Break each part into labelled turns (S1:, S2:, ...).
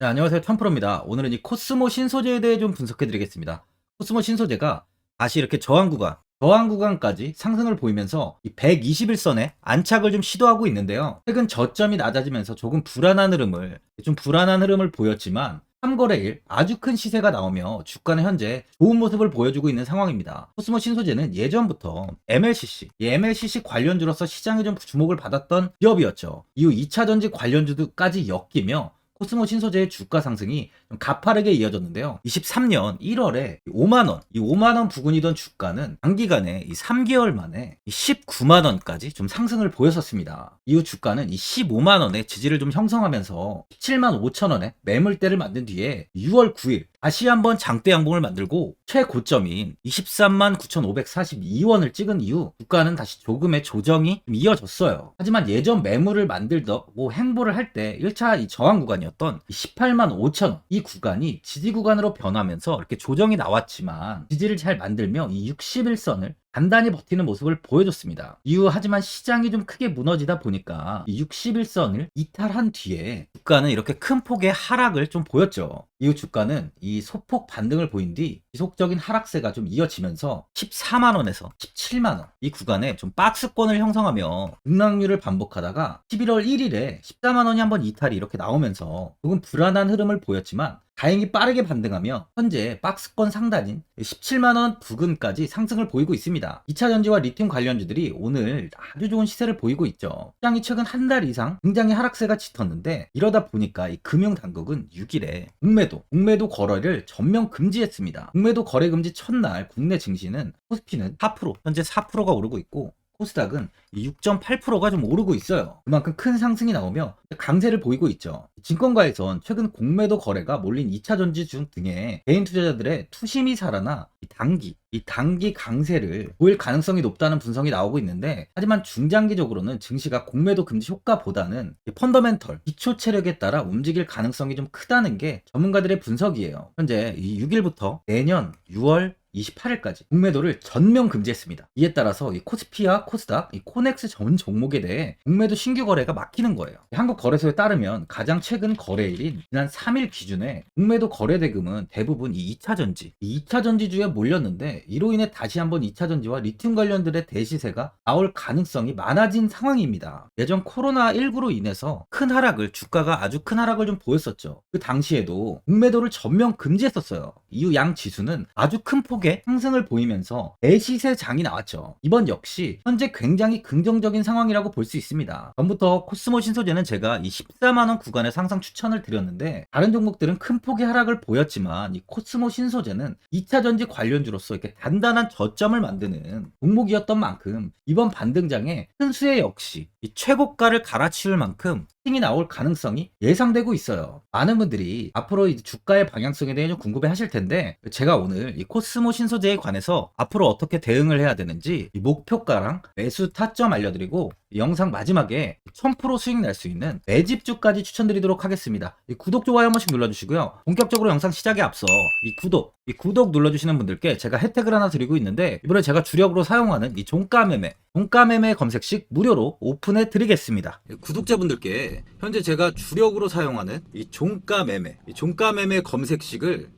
S1: 네, 안녕하세요. 탐프로입니다. 오늘은 이 코스모 신소재에 대해 좀 분석해 드리겠습니다. 코스모 신소재가 다시 이렇게 저항 구간, 저항 구간까지 상승을 보이면서 이 121선에 안착을 좀 시도하고 있는데요. 최근 저점이 낮아지면서 조금 불안한 흐름을, 좀 불안한 흐름을 보였지만 3거래일 아주 큰 시세가 나오며 주가는 현재 좋은 모습을 보여주고 있는 상황입니다. 코스모 신소재는 예전부터 MLCC, 이 MLCC 관련주로서 시장에 좀 주목을 받았던 기업이었죠. 이후 2차 전지 관련주까지 엮이며 코스모 신소재의 주가 상승이 좀 가파르게 이어졌는데요. 23년 1월에 5만원, 이 5만원 부근이던 주가는 단기간에 이 3개월 만에 19만원까지 좀 상승을 보였었습니다. 이후 주가는 이 15만원의 지지를 좀 형성하면서 17만 5천원의 매물대를 만든 뒤에 6월 9일 다시 한번 장대 양봉을 만들고 최고점인 23만 9,542원을 찍은 이후 주가는 다시 조금의 조정이 이어졌어요. 하지만 예전 매물을 만들고 행보를 할 때 1차 이 저항 구간이었던 18만 5천원 이 구간이 지지 구간으로 변하면서 이렇게 조정이 나왔지만 지지를 잘 만들며 이 61선을 단단히 버티는 모습을 보여줬습니다. 이후 하지만 시장이 좀 크게 무너지다 보니까 61선을 이탈한 뒤에 주가는 이렇게 큰 폭의 하락을 좀 보였죠. 이후 주가는 이 소폭 반등을 보인 뒤 지속적인 하락세가 좀 이어지면서 14만원에서 17만원 이 구간에 좀 박스권을 형성하며 등락률을 반복하다가 11월 1일에 14만원이 한번 이탈이 이렇게 나오면서 조금 불안한 흐름을 보였지만 다행히 빠르게 반등하며 현재 박스권 상단인 17만원 부근까지 상승을 보이고 있습니다. 2차 전지와 리튬 관련주들이 오늘 아주 좋은 시세를 보이고 있죠. 시장이 최근 한 달 이상 굉장히 하락세가 짙었는데 이러다 보니까 이 금융당국은 6일에 공매도, 공매도 거래를 전면 금지했습니다. 공매도 거래 금지 첫날 국내 증시는 코스피는 4%, 현재 4%가 오르고 있고 코스닥은 6.8%가 좀 오르고 있어요. 그만큼 큰 상승이 나오며 강세를 보이고 있죠. 증권가에선 최근 공매도 거래가 몰린 2차 전지 중 등의 개인 투자자들의 투심이 살아나 이 단기, 이 단기 강세를 보일 가능성이 높다는 분석이 나오고 있는데 하지만 중장기적으로는 증시가 공매도 금지 효과보다는 이 펀더멘털, 기초 체력에 따라 움직일 가능성이 좀 크다는 게 전문가들의 분석이에요. 현재 이 6일부터 내년 6월 28일까지 공매도를 전면 금지했습니다. 이에 따라서 이 코스피와 코스닥, 이 코넥스 전 종목에 대해 공매도 신규 거래가 막히는 거예요. 한국 거래소에 따르면 가장 최근 거래일인 지난 3일 기준에 공매도 거래 대금은 대부분 이 2차 전지, 이 2차 전지주에 몰렸는데 이로 인해 다시 한번 2차 전지와 리튬 관련들의 대시세가 나올 가능성이 많아진 상황입니다. 예전 코로나19로 인해서 큰 하락을 주가가 아주 큰 하락을 좀 보였었죠. 그 당시에도 공매도를 전면 금지했었어요. 이후 양 지수는 아주 큰 폭의 상승을 보이면서 대시세 장이 나왔죠. 이번 역시 현재 굉장히 긍정적인 상황이라고 볼 수 있습니다. 전부터 코스모 신소재는 제가 이 14만원 구간의 상상 추천을 드렸는데 다른 종목들은 큰 폭의 하락을 보였지만 이 코스모 신소재는 2차 전지 관련주로서 이렇게 단단한 저점을 만드는 종목이었던 만큼 이번 반등장에 큰 수혜 역시 이 최고가를 갈아치울 만큼 이 나올 가능성이 예상되고 있어요. 많은 분들이 앞으로 이 주가의 방향성에 대해 좀 궁금해 하실 텐데 제가 오늘 이 코스모 신소재에 관해서 앞으로 어떻게 대응을 해야 되는지 이 목표가랑 매수 타점 알려드리고 이 영상 마지막에 1000% 수익 낼수 있는 매집주까지 추천드리도록 하겠습니다. 이 구독, 좋아요 한 번씩 눌러주시고요. 본격적으로 영상 시작에 앞서 이 구독, 이 구독 눌러주시는 분들께 제가 혜택을 하나 드리고 있는데 이번에 제가 주력으로 사용하는 이 종가 매매, 종가 매매 검색식 무료로 오픈해 드리겠습니다. 구독자분들께 현재 제가 주력으로 사용하는 이 종가 매매, 이 종가 매매 검색식을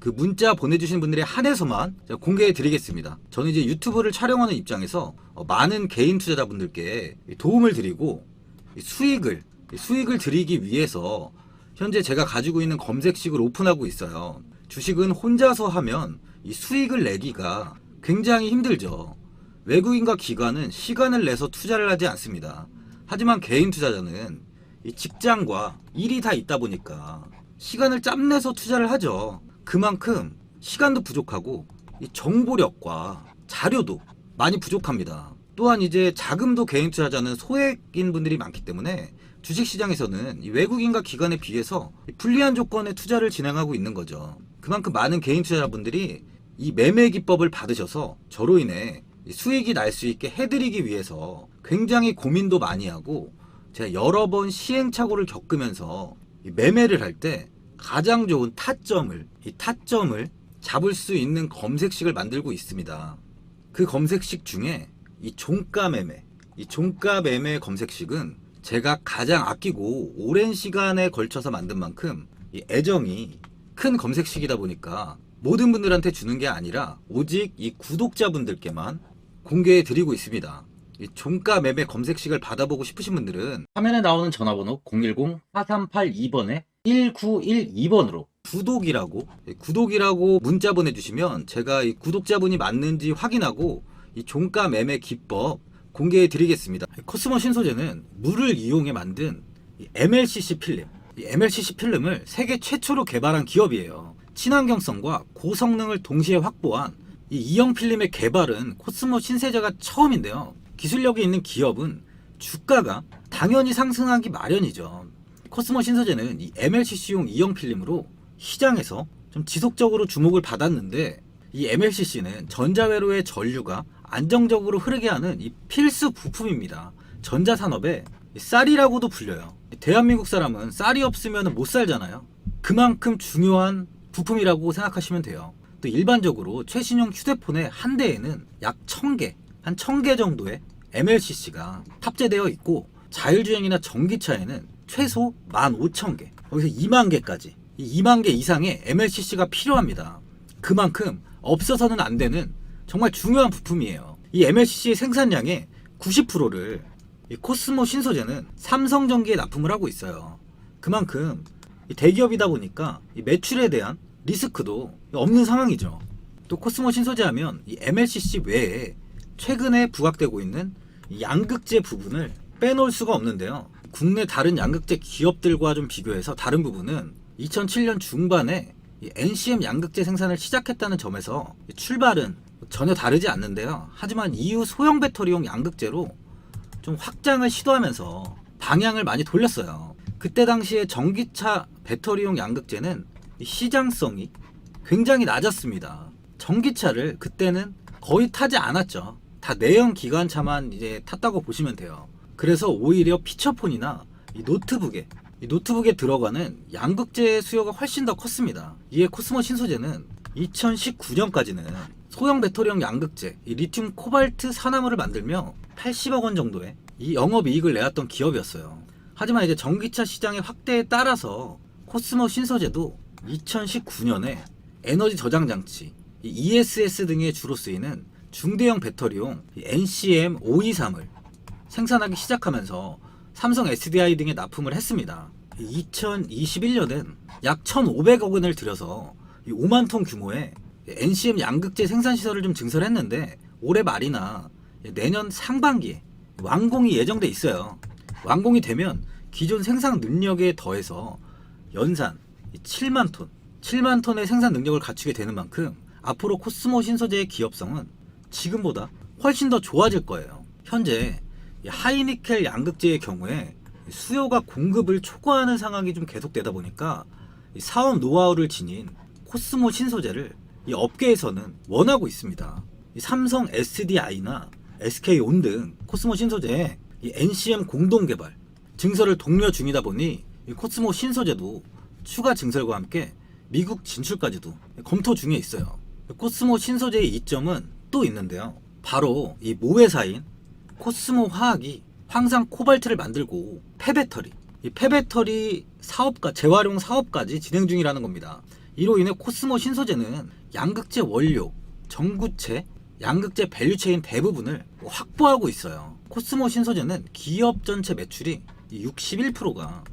S1: 그 문자 보내주신 분들에 한해서만 공개해 드리겠습니다. 저는 이제 유튜브를 촬영하는 입장에서 어, 많은 개인 투자자분들께 도움을 드리고 수익을 수익을 드리기 위해서 현재 제가 가지고 있는 검색식을 오픈하고 있어요. 주식은 혼자서 하면 이 수익을 내기가 굉장히 힘들죠. 외국인과 기관은 시간을 내서 투자를 하지 않습니다. 하지만 개인 투자자는 이 직장과 일이 다 있다 보니까 시간을 짬내서 투자를 하죠. 그만큼 시간도 부족하고 이 정보력과 자료도 많이 부족합니다. 또한 이제 자금도 개인 투자자는 소액인 분들이 많기 때문에 주식시장에서는 이 외국인과 기관에 비해서 이 불리한 조건의 투자를 진행하고 있는 거죠. 그만큼 많은 개인 투자자분들이 이 매매 기법을 받으셔서 저로 인해 이 수익이 날 수 있게 해드리기 위해서 굉장히 고민도 많이 하고 제가 여러 번 시행착오를 겪으면서 이 매매를 할 때 가장 좋은 타점을 이 타점을 잡을 수 있는 검색식을 만들고 있습니다. 그 검색식 중에 이 종가 매매, 이 종가 매매 검색식은 제가 가장 아끼고 오랜 시간에 걸쳐서 만든 만큼 이 애정이 큰 검색식이다 보니까 모든 분들한테 주는 게 아니라 오직 이 구독자분들께만 공개해 드리고 있습니다. 이 종가 매매 검색식을 받아보고 싶으신 분들은 화면에 나오는 전화번호 010-4382번에 1912번으로 구독이라고 예, 구독이라고 문자 보내주시면 제가 이 구독자분이 맞는지 확인하고 이 종가 매매 기법 공개해 드리겠습니다. 코스모 신소재는 물을 이용해 만든 이 MLCC 필름, 이 MLCC 필름을 세계 최초로 개발한 기업이에요. 친환경성과 고성능을 동시에 확보한 이 이형 필름의 개발은 코스모 신세제가 처음인데요. 기술력이 있는 기업은 주가가 당연히 상승하기 마련이죠. 코스모 신소재는 이 MLCC용 이형 필름으로 시장에서 좀 지속적으로 주목을 받았는데 이 MLCC는 전자회로의 전류가 안정적으로 흐르게 하는 이 필수 부품입니다. 전자산업의 쌀이라고도 불려요. 대한민국 사람은 쌀이 없으면 못 살잖아요. 그만큼 중요한 부품이라고 생각하시면 돼요. 또 일반적으로 최신형 휴대폰의 한 대에는 약 1000개, 한 1000개 정도의 MLCC가 탑재되어 있고 자율주행이나 전기차에는 최소 15,000개, 여기서 2만 개까지 이 2만 개 이상의 MLCC가 필요합니다. 그만큼 없어서는 안 되는 정말 중요한 부품이에요. 이 MLCC의 생산량의 90%를 이 코스모 신소재는 삼성전기에 납품을 하고 있어요. 그만큼 이 대기업이다 보니까 이 매출에 대한 리스크도 없는 상황이죠. 또 코스모 신소재 하면 이 MLCC 외에 최근에 부각되고 있는 이 양극재 부분을 빼놓을 수가 없는데요. 국내 다른 양극재 기업들과 좀 비교해서 다른 부분은 2007년 중반에 이 NCM 양극재 생산을 시작했다는 점에서 이 출발은 전혀 다르지 않는데요. 하지만 이후 소형 배터리용 양극재로 좀 확장을 시도하면서 방향을 많이 돌렸어요. 그때 당시에 전기차 배터리용 양극재는 이 시장성이 굉장히 낮았습니다. 전기차를 그때는 거의 타지 않았죠. 다 내연 기관차만 이제 탔다고 보시면 돼요. 그래서 오히려 피처폰이나 이 노트북에 이 노트북에 들어가는 양극재 수요가 훨씬 더 컸습니다. 이에 코스모 신소재는 2019년까지는 소형 배터리형 양극재, 이 리튬 코발트 산화물을 만들며 80억 원 정도의 이 영업이익을 내왔던 기업이었어요. 하지만 이제 전기차 시장의 확대에 따라서 코스모 신소재도 2019년에 에너지 저장 장치, 이 ESS 등에 주로 쓰이는 중대형 배터리용 이 NCM 523을 생산하기 시작하면서 삼성 SDI 등에 납품을 했습니다. 2021년엔 약 1,500억 원을 들여서 5만 톤 규모의 NCM 양극재 생산 시설을 좀 증설했는데 올해 말이나 내년 상반기에 완공이 예정돼 있어요. 완공이 되면 기존 생산 능력에 더해서 연산 7만 톤, 7만 톤의 생산 능력을 갖추게 되는 만큼 앞으로 코스모 신소재의 기업성은 지금보다 훨씬 더 좋아질 거예요. 현재 이 하이니켈 양극재의 경우에 수요가 공급을 초과하는 상황이 좀 계속되다 보니까 이 사업 노하우를 지닌 코스모 신소재를 이 업계에서는 원하고 있습니다. 이 삼성 SDI나 SK온 등 코스모 신소재의 이 NCM 공동 개발 증설을 독려 중이다 보니 이 코스모 신소재도 추가 증설과 함께 미국 진출까지도 검토 중에 있어요. 코스모 신소재의 이점은 또 있는데요. 바로 이 모회사인 코스모 화학이 황산 코발트를 만들고 폐배터리, 이 폐배터리 사업과 재활용 사업까지 진행 중이라는 겁니다. 이로 인해 코스모 신소재는 양극재 원료, 전구체, 양극재 밸류체인 대부분을 확보하고 있어요. 코스모 신소재는 기업 전체 매출이 61%가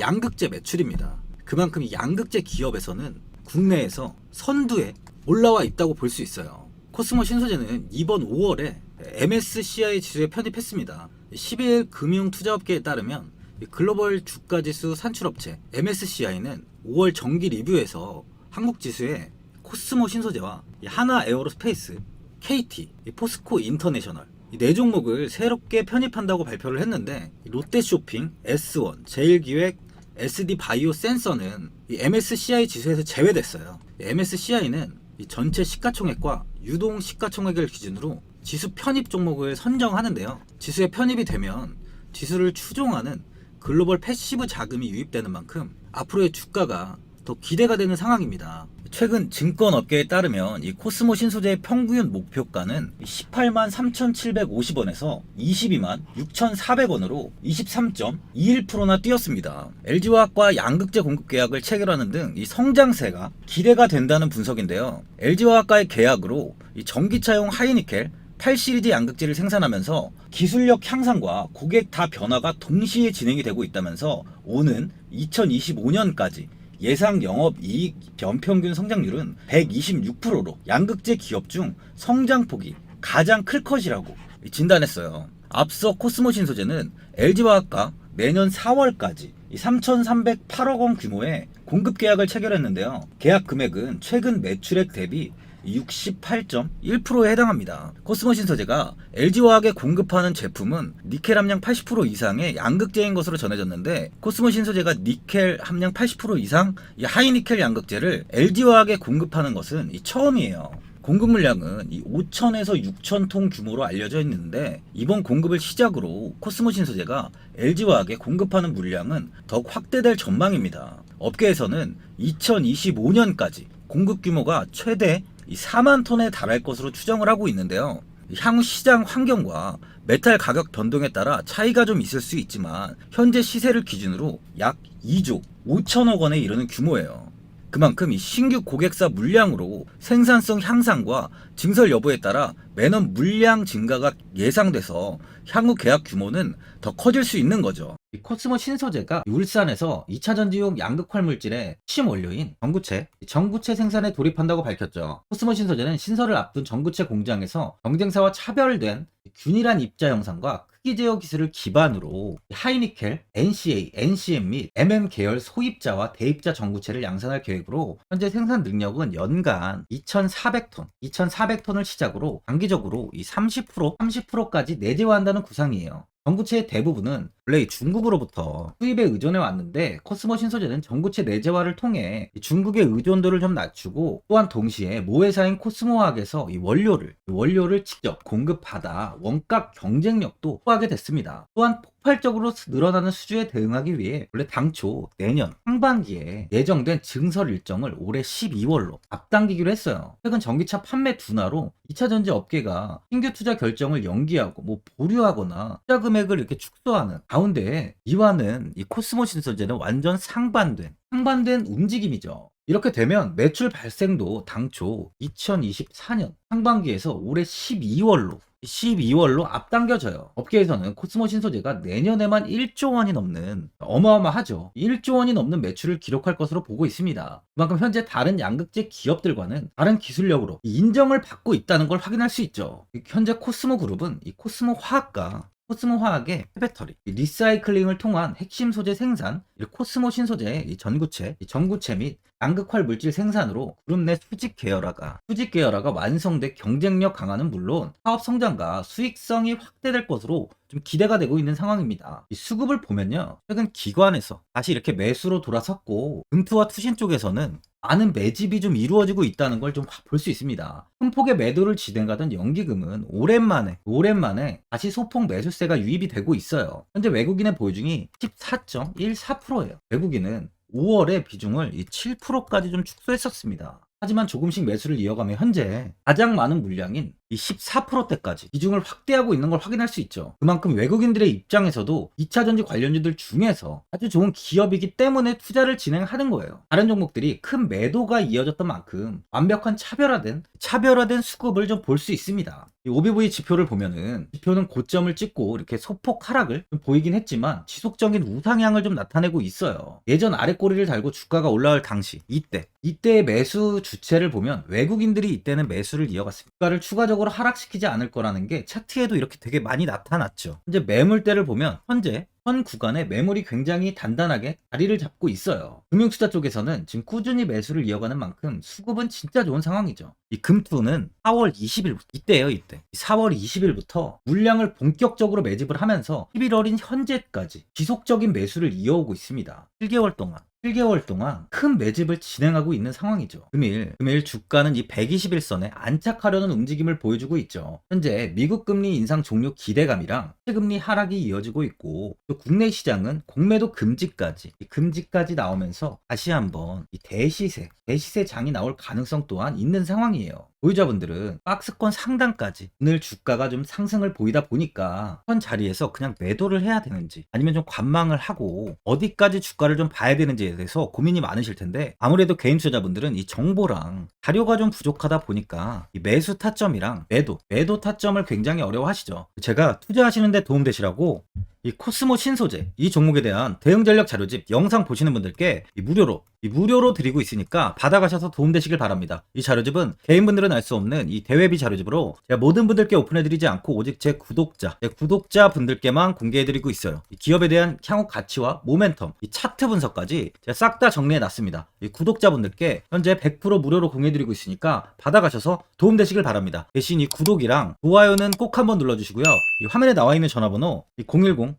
S1: 양극재 매출입니다. 그만큼 이 양극재 기업에서는 국내에서 선두에 올라와 있다고 볼 수 있어요. 코스모 신소재는 이번 5월에 MSCI 지수에 편입했습니다. 12일 금융투자업계에 따르면 이 글로벌 주가지수 산출업체 MSCI는 5월 정기 리뷰에서 한국 지수에 코스모 신소재와 이 하나 에어로스페이스, KT, 이 포스코 인터내셔널 이네 종목을 새롭게 편입한다고 발표를 했는데 이 롯데쇼핑, S1, 제일기획, SD 바이오 센서는 이 MSCI 지수에서 제외됐어요. MSCI는 이 전체 시가총액과 유동 시가총액을 기준으로 지수 편입 종목을 선정하는데요. 지수에 편입이 되면 지수를 추종하는 글로벌 패시브 자금이 유입되는 만큼 앞으로의 주가가 더 기대가 되는 상황입니다. 최근 증권 업계에 따르면 이 코스모 신소재의 평균 목표가는 18만 3,750원에서 22만 6,400원으로 23.21%나 뛰었습니다. LG화학과 양극재 공급 계약을 체결하는 등 이 성장세가 기대가 된다는 분석인데요. LG화학과의 계약으로 이 전기차용 하이니켈 8시리즈 양극재를 생산하면서 기술력 향상과 고객 다 변화가 동시에 진행이 되고 있다면서 오는 2025년까지 예상 영업 이익 연평균 성장률은 126%로 양극재 기업 중 성장폭이 가장 클 것이라고 진단했어요. 앞서 코스모 신소재는 LG화학과 내년 4월까지 3,308억 원 규모의 공급 계약을 체결했는데요. 계약 금액은 최근 매출액 대비 68.1%에 해당합니다. 코스모 신 소재가 LG화학에 공급하는 제품은 니켈 함량 80% 이상의 양극재인 것으로 전해졌는데 코스모 신 소재가 니켈 함량 80% 이상 이 하이니켈 양극재를 LG화학에 공급하는 것은 이 처음이에요. 공급 물량은 이 5천에서 6천 통 규모로 알려져 있는데 이번 공급을 시작으로 코스모 신 소재가 LG화학에 공급하는 물량은 더욱 확대될 전망입니다. 업계에서는 2025년까지 공급 규모가 최대 이 4만 톤에 달할 것으로 추정을 하고 있는데요. 향후 시장 환경과 메탈 가격 변동에 따라 차이가 좀 있을 수 있지만 현재 시세를 기준으로 약 2조 5천억 원에 이르는 규모예요. 그만큼 이 신규 고객사 물량으로 생산성 향상과 증설 여부에 따라 매년 물량 증가가 예상돼서 향후 계약 규모는 더 커질 수 있는 거죠. 이 코스모 신소재가 울산에서 2차 전지용 양극활 물질의 핵심 원료인 전구체, 전구체 생산에 돌입한다고 밝혔죠. 코스모 신소재는 신설을 앞둔 전구체 공장에서 경쟁사와 차별된 균일한 입자 형상과 크기 제어 기술을 기반으로 하이니켈, NCA, NCM 및 MM 계열 소입자와 대입자 전구체를 양산할 계획으로 현재 생산 능력은 연간 2,400톤, 2,400톤을 시작으로 단기적으로 이 30%, 30%까지 내재화한다는 구상이에요. 전구체의 대부분은 원래 이 중국으로부터 수입에 의존해 왔는데 코스모 신소재는 전구체 내재화를 통해 이 중국의 의존도를 좀 낮추고 또한 동시에 모회사인 코스모화학에서 이 원료를 이 원료를 직접 공급하다 원가 경쟁력도 확보하게 됐습니다. 또한 폭발적으로 늘어나는 수주에 대응하기 위해 원래 당초 내년 상반기에 예정된 증설 일정을 올해 12월로 앞당기기로 했어요. 최근 전기차 판매 둔화로 2차 전지 업계가 신규 투자 결정을 연기하고 뭐 보류하거나 투자 금액을 이렇게 축소하는 가운데 이와는 이 코스모 신소재는 완전 상반된 상반된 움직임이죠. 이렇게 되면 매출 발생도 당초 2024년 상반기에서 올해 12월로 12월로 앞당겨져요. 업계에서는 코스모 신소재가 내년에만 1조 원이 넘는 어마어마하죠. 1조 원이 넘는 매출을 기록할 것으로 보고 있습니다. 그만큼 현재 다른 양극재 기업들과는 다른 기술력으로 인정을 받고 있다는 걸 확인할 수 있죠. 현재 코스모 그룹은 이 코스모 화학과 코스모 화학의 배터리, 리사이클링을 통한 핵심 소재 생산, 코스모 신소재의 이 전구체, 이 전구체 및 양극활 물질 생산으로 그룹 내 수직 계열화가 수직 계열화가 완성돼 경쟁력 강화는 물론 사업 성장과 수익성이 확대될 것으로 좀 기대가 되고 있는 상황입니다. 이 수급을 보면요. 최근 기관에서 다시 이렇게 매수로 돌아섰고 금투와 투신 쪽에서는 많은 매집이 좀 이루어지고 있다는 걸 좀 볼 수 있습니다. 큰 폭의 매도를 진행하던 연기금은 오랜만에 오랜만에 다시 소폭 매수세가 유입이 되고 있어요. 현재 외국인의 보유중이 14.14%예요. 외국인은 5월에 비중을 이 7%까지 좀 축소했었습니다. 하지만 조금씩 매수를 이어가며 현재 가장 많은 물량인 이 14%대까지 비중을 확대하고 있는 걸 확인할 수 있죠. 그만큼 외국인들의 입장에서도 2차 전지 관련주들 중에서 아주 좋은 기업이기 때문에 투자를 진행하는 거예요. 다른 종목들이 큰 매도가 이어졌던 만큼 완벽한 차별화된 차별화된 수급을 좀 볼 수 있습니다. 이 OBV 지표를 보면은 지표는 고점을 찍고 이렇게 소폭 하락을 좀 보이긴 했지만 지속적인 우상향을 좀 나타내고 있어요. 예전 아래 꼬리를 달고 주가가 올라올 당시 이때 이때의 매수 주체를 보면 외국인들이 이때는 매수를 이어갔습니다. 주가를 추가적으로 근본적으로 하락시키지 않을 거라는 게 차트에도 이렇게 되게 많이 나타났죠. 현재 매물대를 보면 현재 현 구간에 매물이 굉장히 단단하게 자리를 잡고 있어요. 금융투자 쪽에서는 지금 꾸준히 매수를 이어가는 만큼 수급은 진짜 좋은 상황이죠. 이 금투는 4월 20일 이때예요, 이때. 4월 20일부터 물량을 본격적으로 매집을 하면서 11월인 현재까지 지속적인 매수를 이어오고 있습니다. 7개월 동안 7개월 동안 큰 매집을 진행하고 있는 상황이죠. 금일, 금일 주가는 이 121선에 안착하려는 움직임을 보여주고 있죠. 현재 미국 금리 인상 종료 기대감이랑 채금리 하락이 이어지고 있고 또 국내 시장은 공매도 금지까지 이 금지까지 나오면서 다시 한번 이 대시세, 대시세 장이 나올 가능성 또한 있는 상황이에요. 보유자분들은 박스권 상단까지 오늘 주가가 좀 상승을 보이다 보니까 현 자리에서 그냥 매도를 해야 되는지 아니면 좀 관망을 하고 어디까지 주가를 좀 봐야 되는지에 대해서 고민이 많으실 텐데 아무래도 개인 투자자분들은 이 정보랑 자료가 좀 부족하다 보니까 이 매수 타점이랑 매도, 매도 타점을 굉장히 어려워하시죠. 제가 투자하시는데 도움되시라고 이 코스모 신소재 이 종목에 대한 대응 전략 자료집 영상 보시는 분들께 이 무료로 이 무료로 드리고 있으니까 받아가셔서 도움되시길 바랍니다. 이 자료집은 개인분들은 알 수 없는 이 대외비 자료집으로 제가 모든 분들께 오픈해드리지 않고 오직 제 구독자, 제 구독자 분들께만 공개해드리고 있어요. 이 기업에 대한 향후 가치와 모멘텀, 이 차트 분석까지 제가 싹 다 정리해놨습니다. 이 구독자분들께 현재 100% 무료로 공개해드리고 있으니까 받아가셔서 도움되시길 바랍니다. 대신 이 구독이랑 좋아요는 꼭 한번 눌러주시고요. 이 화면에 나와 있는 전화번호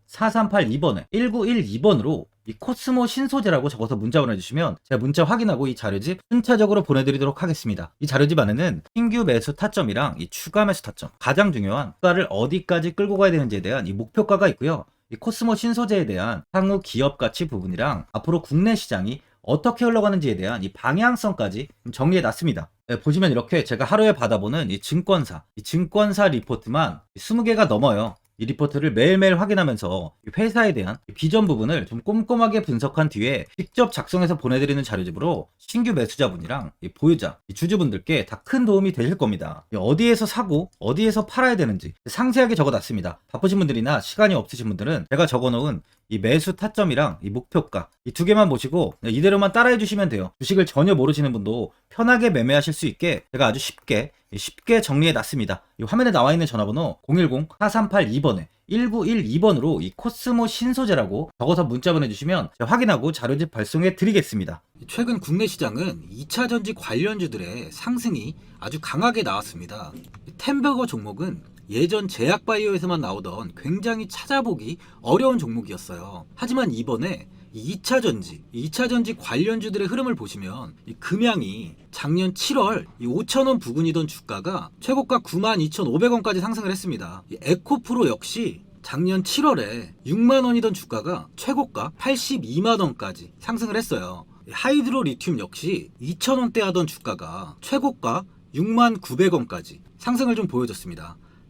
S1: 010-4382번에 1912번으로 이 코스모 신소재라고 적어서 문자 보내주시면 제가 문자 확인하고 이 자료집 순차적으로 보내드리도록 하겠습니다. 이 자료집 안에는 신규 매수 타점이랑 이 추가 매수 타점, 가장 중요한 주가를 어디까지 끌고 가야 되는지에 대한 이 목표가가 있고요. 이 코스모 신소재에 대한 향후 기업 가치 부분이랑 앞으로 국내 시장이 어떻게 흘러가는지에 대한 이 방향성까지 정리해 놨습니다. 네, 보시면 이렇게 제가 하루에 받아보는 이 증권사, 이 증권사 리포트만 20개가 넘어요. 이 리포트를 매일매일 확인하면서 이 회사에 대한 비전 부분을 좀 꼼꼼하게 분석한 뒤에 직접 작성해서 보내드리는 자료집으로 신규 매수자분이랑 이 보유자, 이 주주분들께 다 큰 도움이 되실 겁니다. 이 어디에서 사고 어디에서 팔아야 되는지 상세하게 적어놨습니다. 바쁘신 분들이나 시간이 없으신 분들은 제가 적어놓은 이 매수 타점이랑 이 목표가 이 두 개만 보시고 이대로만 따라해 주시면 돼요. 주식을 전혀 모르시는 분도 편하게 매매하실 수 있게 제가 아주 쉽게 쉽게 정리해 놨습니다. 이 화면에 나와 있는 전화번호 010-4382번에 1912번으로 이 코스모 신소재라고 적어서 문자 보내주시면 제가 확인하고 자료집 발송해 드리겠습니다. 최근 국내 시장은 2차 전지 관련주들의 상승이 아주 강하게 나왔습니다. 템버거 종목은 예전 제약바이오에서만 나오던 굉장히 찾아보기 어려운 종목이었어요. 하지만 이번에 2차 전지, 2차 전지 관련주들의 흐름을 보시면 이 금양이 작년 7월 5천원 부근이던 주가가 최고가 92,500원까지 상승을 했습니다. 이 에코프로 역시 작년 7월에 6만 원이던 주가가 최고가 82만 원까지 상승을 했어요. 이 하이드로 리튬 역시 2,000원대 하던 주가가 최고가 6만 900원까지 상승을 좀 보여줬습니다.